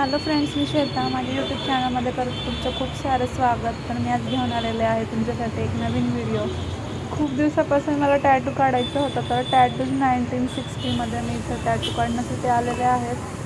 Hello friends मी श्वेता. माझ्या YouTube चॅनलमध्ये परत तुमचं खूप सारं स्वागत. तर मी आज घेऊन आलेले आहे तुमच्यासाठी एक नवीन व्हिडिओ खूप दिवसापासून मला टॅटू काढायचं होतं तर टॅटूज नाईन्टीन सिक्स्टीमध्ये मी इथं टॅटू काढण्यासाठी आलेले आहेत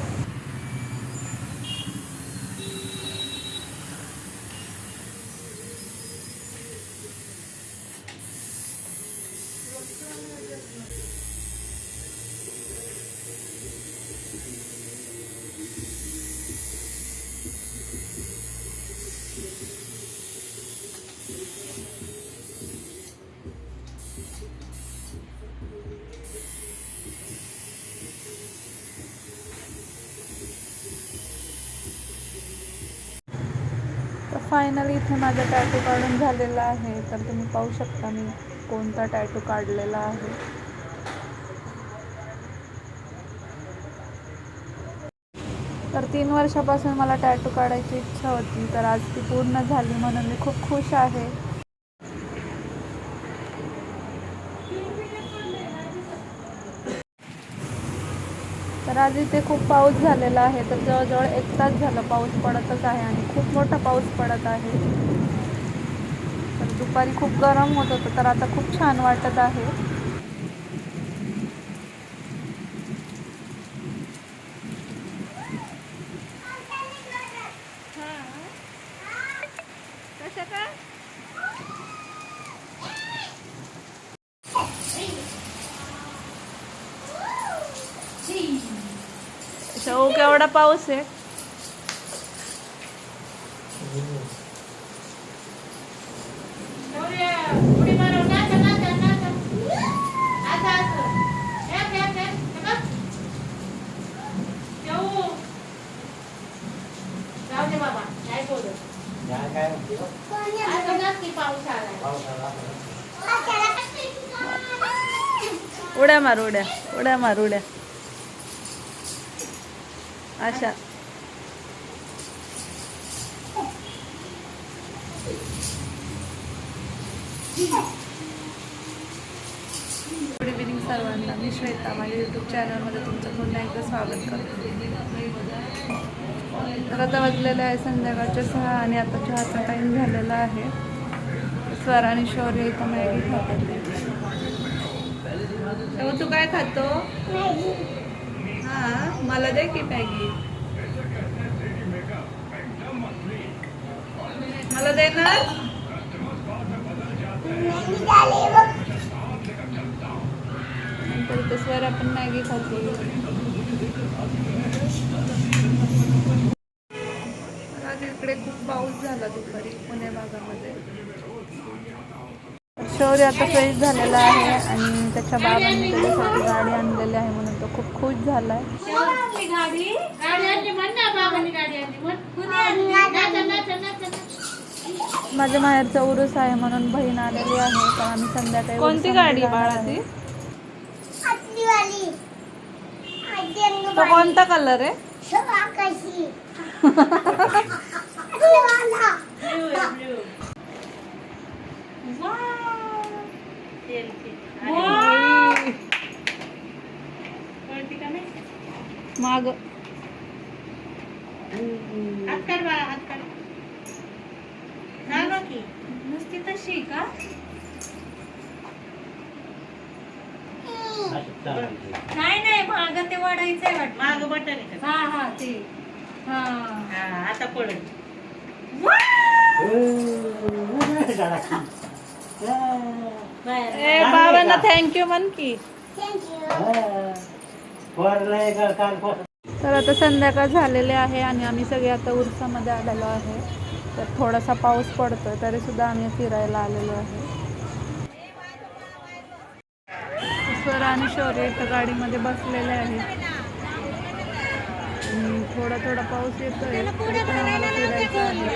फायनली इथे माझा टॅटू काढून झालेला आहे. तर तुम्ही पाहू शकता मी कोणता टॅटू काढलेला आहे. तर तीन वर्षापासून मला टॅटू काढायची इच्छा होती. तर आज ती पूर्ण झाली म्हणून मी खूप खुश आहे. तर आज इथे खूप पाऊस झालेला आहे. तर जवळजवळ एक तास झालं पाऊस पडतच आहे आणि खूप मोठा पाऊस पडत आहे. तर दुपारी खूप गरम होत होतं तर आता खूप छान वाटत आहे. शेव केवढा पाऊस आहे उड्या मार उड्या उड्या मार उड्या अशा. गुड इव्हिनिंग सर्वांना. मी श्वेता. माझ्या यूट्यूब चॅनलमध्ये तुमचं पुन्हा एकदा स्वागत करते. तर आता वाजलेलं आहे संध्याकाळच्या सहा आणि आता चहाचा टाईम झालेला आहे. स्वर आणि शौर्य इथं मॅगी खातात. तेव्हा तू काय खातो? मला दे की मॅगी. मला देणार? ना नंतर इथं आपण मॅगी खातो. इकडे खूप पाऊस झाला दुपारी पुणे भागामध्ये. शौर्य आता फ्रेश झालेला आहे आणि त्याच्या बाबांनी त्याच्यासाठी गाडी आणली खूप खुश झालाय. माझ्या माहेरचा उरूस आहे म्हणून बहीण आलेली आहे तर आम्ही संध्याकाळी कोणती गाडी बाळा आहे. ती? तो कोणता कलर आहे? माग. नुसती तशी का? नाही नाही माग ते वाढायचंय वाटत. माग बटन आहे का? हा हा ते. हा. हा, आता पडेल. ए बाबांना थँक्यू म्हण की. तर आता संध्याकाळ झालेले आहे आणि आम्ही सगळे आता उरसामध्ये आलेलो आहे. तर थोडासा पाऊस पडतोय तरी सुद्धा आम्ही फिरायला आलेलो आहे. स्वर आणि शौर्य इथं गाडीमध्ये बसलेले आहेत. थोडा थोडा पाऊस येतोय आम्हाला फिरायचं आहे.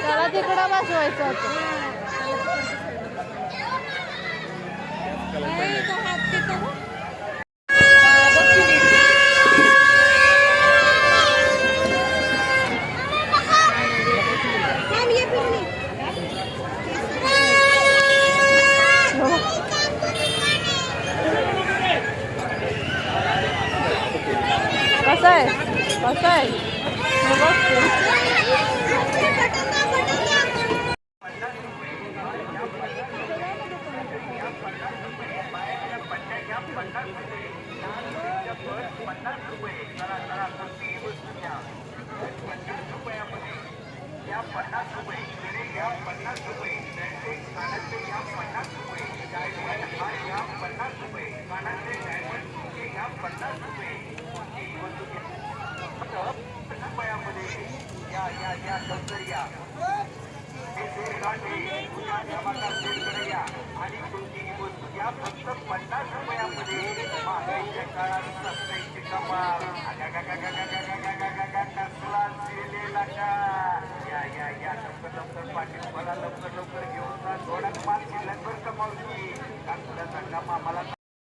त्याला तिकडं बसवायचं होतं. Passei, passei. Não gostei.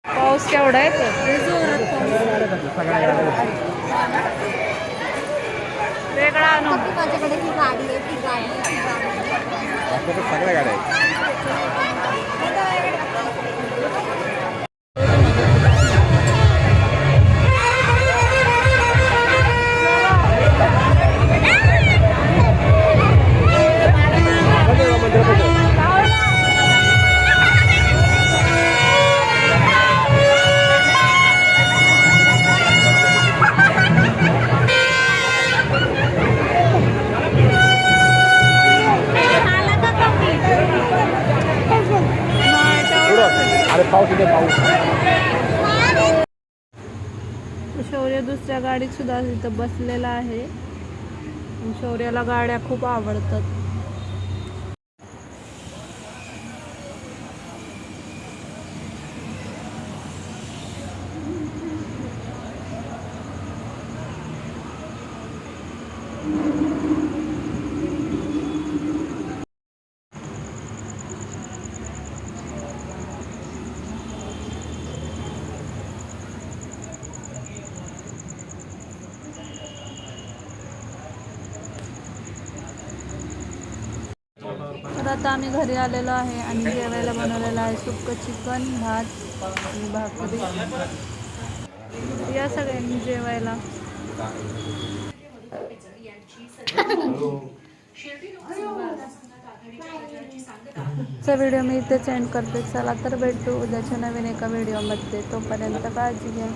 पाऊस केवढा आहे वेगळा अनुभव माझ्याकडे ही आहे गाडी आहे ती गाडी आहे. सगळ्या गाड्या आहेत पाऊस इथे पाऊस. शौर्य दुसऱ्या गाडीत सुद्धा इथं बसलेला आहे. शौर्याला गाड्या खूप आवडतात. आता आम्ही घरी आलेलो आहे आणि जेवायला बनवलेलं आहे सुक्क चिकन भात आणि भाकरी. या सगळ्यांनी जेवायला. चा व्हिडिओ मी इथेच एंड करते. चला तर भेटू उद्याच्या नवीन एका व्हिडिओमध्ये तोपर्यंत काळजी घ्या.